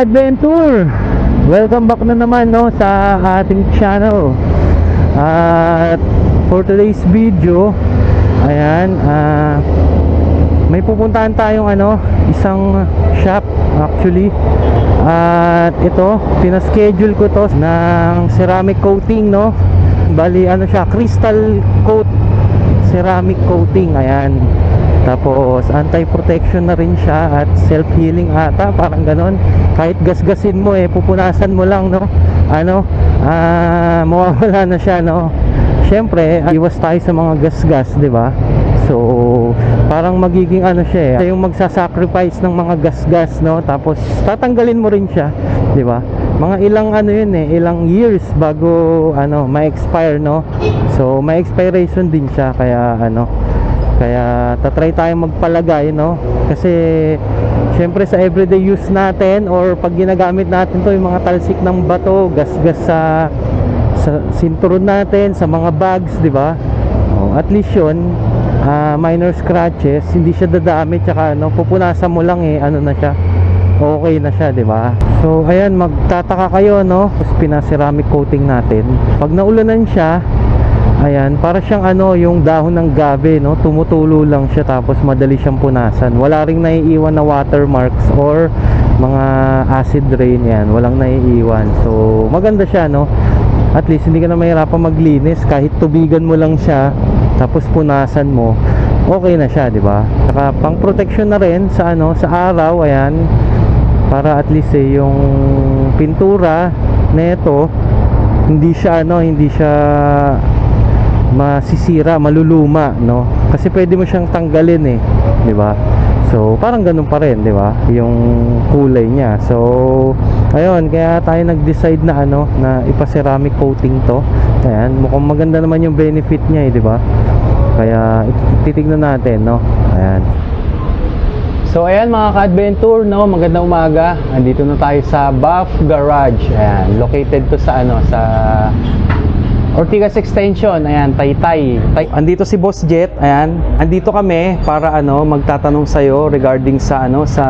ka-adventure Welcome back na naman no sa ating channel. At for today's video Ayan ah, May pupuntahan tayong ano Isang shop actually. At ito Pinaschedule ko to ng ceramic coating no. Bali ano siya crystal coat ceramic coating ayan tapos anti-protection na rin siya at self-healing ata, parang ganon. Kahit gasgasin mo eh, pupunasan mo lang no. Ano, ah mawawala na siya no. Syempre, ah, iwas tayo sa mga gasgas, 'di ba? So, parang magiging ano siya eh, yung magsasacrifice ng mga gasgas no. Tapos tatanggalin mo rin siya, 'di ba? Mga ilang ano yun eh, ilang years bago ano, ma-expire no. So, may expiration din siya kaya ano, kaya tatry tayong magpalagay no? Kasi syempre sa everyday use natin or pag ginagamit natin to yung mga talsik ng bato gasgas sa sa sinturon natin sa mga bags di ba? Oh, at least yun ah, minor scratches hindi siya dadami tsaka ano pupunasan mo lang eh ano na siya okay na siya di ba? So ayan magtataka kayo no? Tapos pinaceramic coating natin. Pag naulanan siya Ayan, para siyang ano, yung dahon ng gabi, no? Tumutulo lang siya tapos madali siyang punasan. Wala ring naiiwan na watermarks or mga acid rain yan. Walang naiiwan. So, maganda siya, no? At least hindi ka na mahirapan maglinis kahit tubigan mo lang siya tapos punasan mo. Okay na siya, 'di ba? Saka pang protection na rin sa ano, sa araw, ayan. Para at least eh, yung pintura neto hindi siya ano, hindi siya masisira, maluluma, no? Kasi pwede mo siyang tanggalin eh, 'di ba? So, parang ganun pa rin, 'di ba? Yung kulay niya. So, ayun, kaya tayo nag-decide na ano, na ipa-ceramic coating 'to. Ayan, mukhang maganda naman yung benefit niya, eh, 'di ba? Kaya it- titignan natin, no? Ayan. So ayan mga ka-adventure, no, magandang umaga. Andito na tayo sa Buff Garage. Ayan, located to sa ano, sa Ortigas Extension, ayan, Taytay. Tay andito si Boss Jet, ayan. Andito kami para ano, magtatanong sa regarding sa ano, sa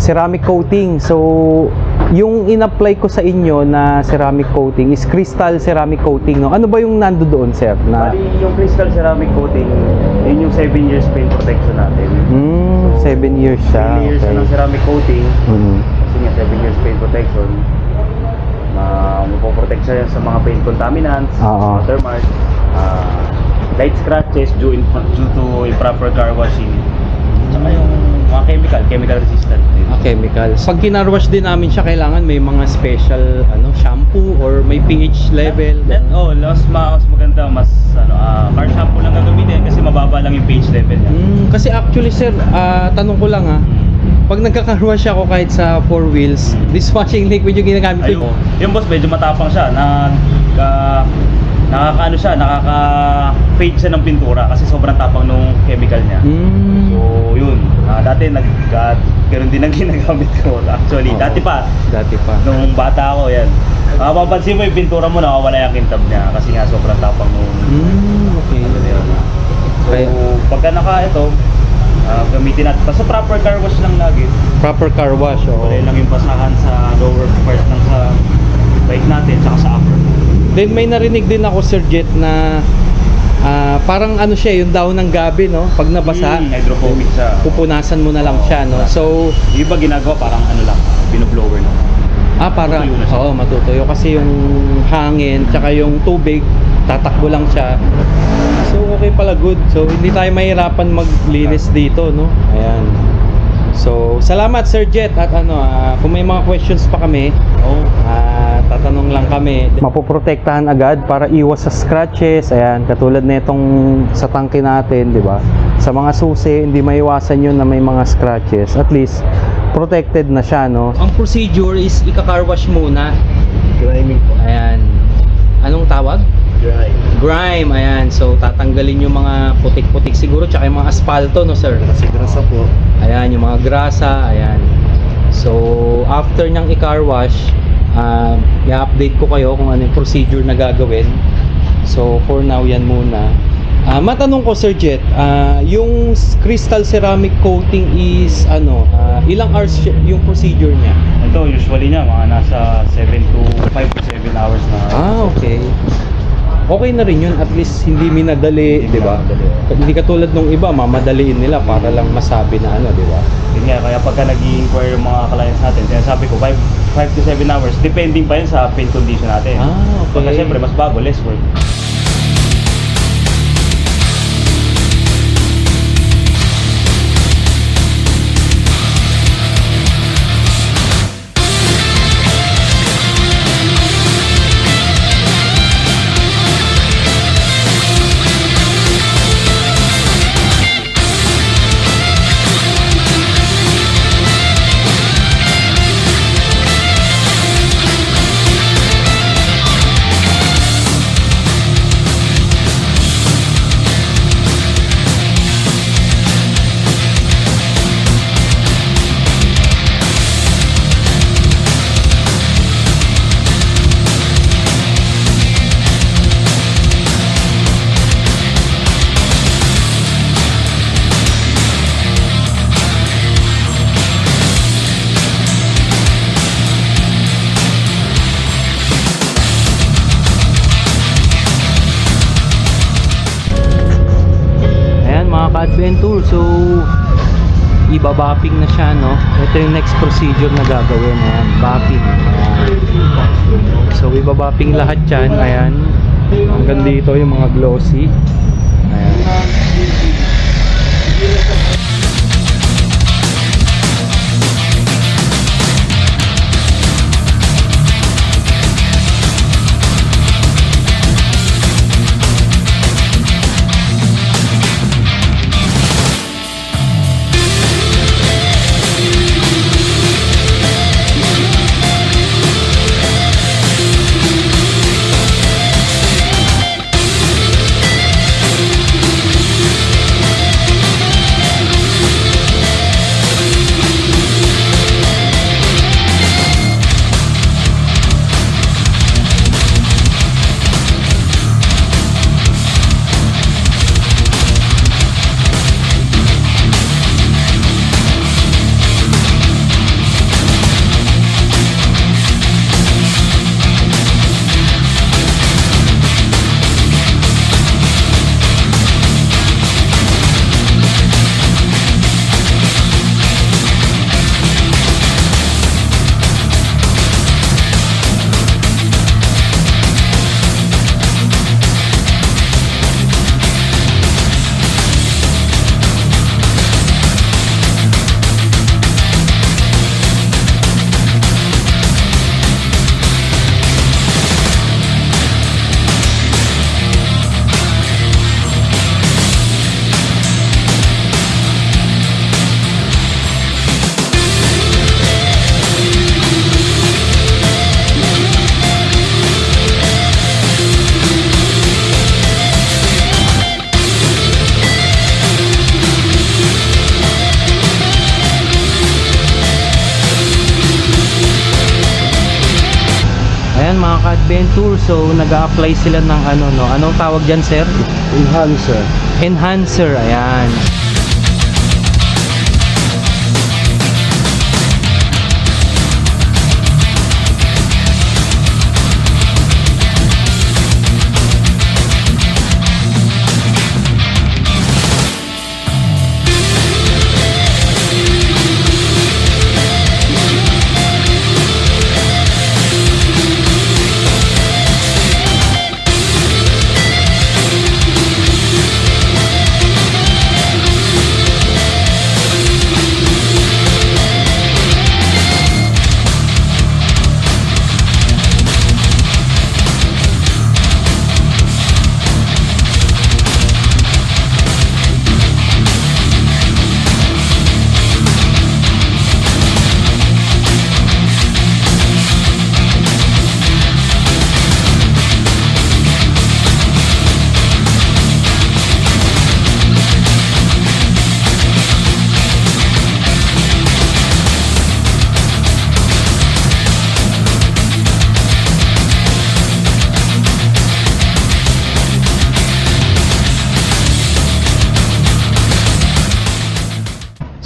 ceramic coating. So, yung in-apply ko sa inyo na ceramic coating is crystal ceramic coating, no. Ano ba yung nando doon, sir? Na Bali, yung crystal ceramic coating, yun yung 7 years paint protection natin. Hmm, 7 years siya. 7 years okay. ng ceramic coating, Mhm. kasi nga 7 years paint protection, na mapoprotect siya sa mga paint contaminants, Oo. watermark, ah, light scratches due, in, due to improper car washing, tsaka yung mga chemical, chemical resistant din. Ah, chemicals. Pag kinarwash din namin siya, kailangan may mga special ano shampoo or may pH level. That, oh, mas, ma- mas maganda, mas ano, ah, car shampoo lang gagamitin kasi mababa lang yung pH level niya. Mm, kasi actually sir, ah, tanong ko lang ah, pag nagkakarwash ako kahit sa four wheels, dishwashing liquid yung ginagamit ko. Ayun. Yung boss, medyo matapang siya. Nagka, nakakaano siya, nakaka-fade siya ng pintura kasi sobrang tapang nung chemical niya. Mm. So, yun. Ah, dati nag uh, meron din ang ginagamit ko. Actually, Oo. dati pa Dati pa. nung bata ako, yan. Ah, mapapansin mo yung pintura mo nawawala yung kintab niya kasi nga sobrang tapang nung Mm, okay. ano na yun. So, Kaya- pagka naka ito, ah, gamitin natin. Basta proper car wash lang lagi. Proper car wash. oo. Wala lang yung basahan sa lower part ng sa bike natin tsaka sa upper. Then may narinig din ako Sir Jet na ah, parang ano siya, yung daon ng gabi, no? Pag nabasa, Mm, hydrophobic siya. pupunasan mo na lang siya, no? So, Yung iba ginagawa parang ano lang, binoblower lang. Ah, para oo, matutuyo kasi yung hangin tsaka yung tubig tatakbo lang siya. Okay pala good. So hindi tayo mahirapan maglinis dito, no? Ayan. So salamat Sir Jet at ano, ah, kung may mga questions pa kami, Oh, ah, tatanong lang kami. Mapoprotektahan agad para iwas sa scratches. Ayan, katulad nitong sa tangke natin, 'di ba? Sa mga susi, hindi maiwasan 'yun na may mga scratches. At least protected na siya, no? Ang procedure is ika-car wash muna. grinding po. Ayan. Anong tawag? Grind. Grime. Ayan. So, tatanggalin yung mga putik-putik siguro. Tsaka yung mga asfalto, no, sir? Kasi grasa po. Ayan, yung mga grasa. Ayan. So, after niyang i-car wash, uh, i-update ko kayo kung ano yung procedure na gagawin. So, for now, yan muna. Ah, matanong ko Sir Jet, ah, yung crystal ceramic coating is ano, ah, ilang hours yung procedure niya? Ito, usually niya, mga nasa 7 to 5 to 7 hours na. Ah, okay. Okay na rin yun, at least hindi minadali, Hindi di ba? minadali. Hindi katulad nung iba, mamadaliin nila para lang masabi na ano, di ba? Yun nga, kaya pagka nag-i-inquire yung mga clients natin, sinasabi ko 5, 5 to 7 hours, depending pa yun sa paint condition natin. Ah, okay. Pagka siyempre, mas bago, less work. Ka-adventure, so ibabapping na siya, no? Ito yung next procedure na gagawin, ayan, bapping. So ibabapping lahat yan, ayan. Hanggang dito yung mga glossy. Ayan. Ayan mga ka-adventure, so nag apply sila ng ano no. Anong tawag diyan, sir? Enhancer. Enhancer, ayan.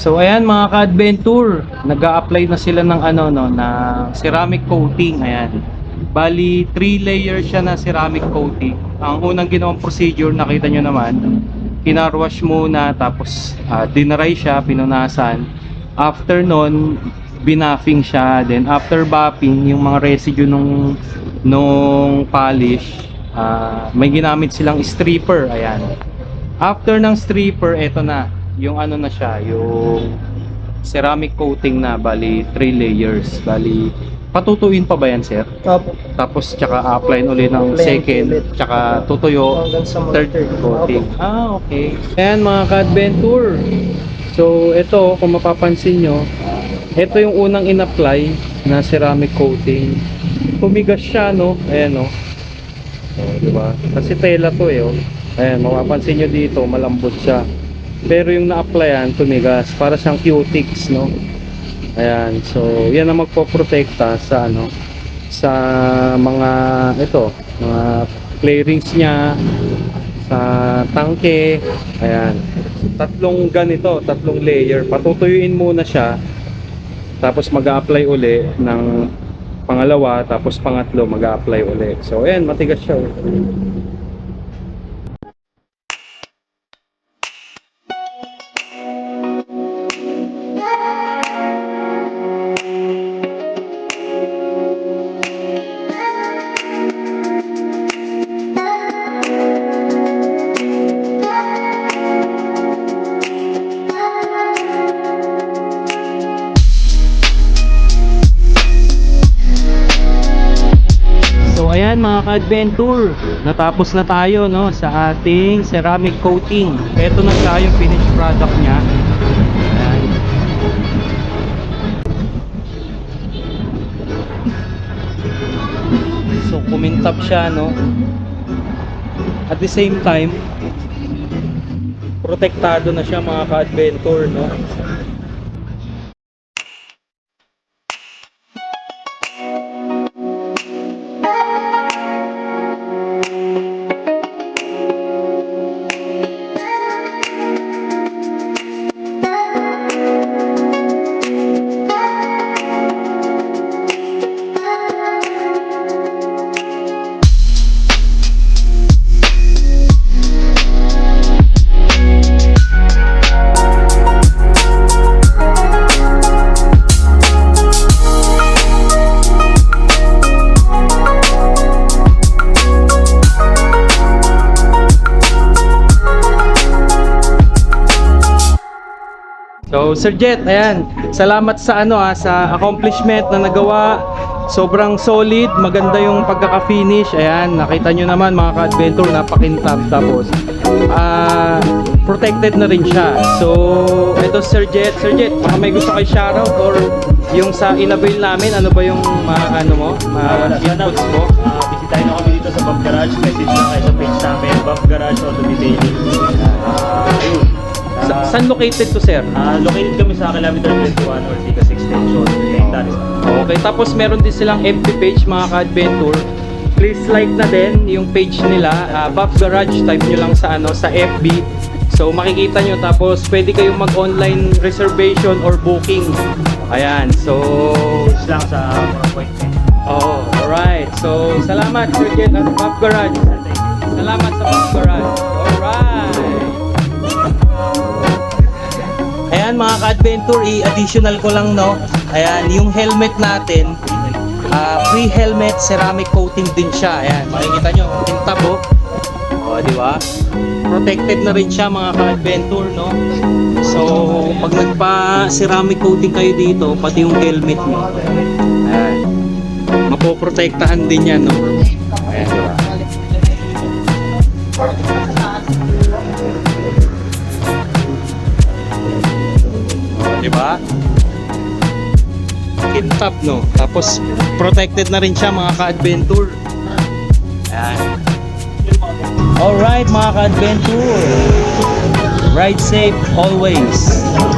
So ayan mga ka-adventure, nag apply na sila ng ano no, na ceramic coating. Ayan. Bali, 3 layer siya na ceramic coating. Ang unang ginawang procedure, nakita nyo naman, kinarwash muna, tapos uh, dinaray siya, pinunasan. After nun, binaffing siya. Then after buffing, yung mga residue nung, nung polish, ah, may ginamit silang stripper. Ayan. After ng stripper, eto na. Yung ano na siya, yung ceramic coating na, bali 3 layers. Bali, patutuin pa ba yan, sir? Opo. Tapos tsaka apply ulit ng second, ulit. tsaka tutuyo, Hanggang sa mga third third. coating. Opo. Ah, okay. Ayan mga ka-adventure. So, ito, kung mapapansin nyo, ito yung unang in-apply na ceramic coating. Tumigas siya, no? Ayan, no? Oh, di ba? Kasi tela to eh, oh. Ayan, mapapansin nyo dito, malambot siya. Pero yung na-applyan, tumigas. Para siyang cutics, no? Ayan, so yan ang magpoprotekta sa ano sa mga ito, mga clearings niya sa tangke. Ayan. Tatlong ganito, tatlong layer. Patutuyuin muna siya. Tapos mag-a-apply uli ng pangalawa, tapos pangatlo mag-a-apply uli. So ayan, matigas siya. oh. Ka-adventure, natapos na tayo no sa ating ceramic coating. Ito na siya yung finished product niya. So kumintab siya no. At the same time, protektado na siya mga ka-adventure no. So, Sir Jet, ayan. Salamat sa ano ah, sa accomplishment na nagawa. Sobrang solid, maganda yung pagkaka-finish. Ayan, nakita nyo naman mga ka-adventure, napakintab tapos ah protected na rin siya. So, ito Sir Jet. Sir Jet, baka may gusto kay shoutout or yung sa in-avail namin, ano ba yung mga ano mo, mga inputs mo? Uh, bisitahin ako kami dito sa Bob Garage. Message lang kayo sa page namin, Bob Garage Auto Detailing. Saan located to, sir? ah, located kami sa kilometer 21 or Sigas Extension. Cayetano. Okay, tapos meron din silang FB page mga ka-adventure. Please like na din yung page nila, uh, Buff Garage, type nyo lang sa ano sa FB. So makikita nyo tapos pwede kayong mag-online reservation or booking. Ayan, so Message lang sa for appointment. oh, alright. So salamat Sir Jet at Buff Garage. Salamat sa Buff Garage. Mga ka-adventure, i-additional ko lang no. Ayan, yung helmet natin, ah, free helmet, ceramic coating din siya. Ayan, makikita nyo, kintab oh. O, di ba? Protected na rin siya mga ka-adventure, no? So, pag nagpa-ceramic coating kayo dito, pati yung helmet nyo, ayan, mapoprotektahan din yan, no? Ayan, ba? Ba? Kintab, no? Tapos, protected na rin siya mga ka-adventure. Ayan. Alright mga ka-adventure. Ride safe always.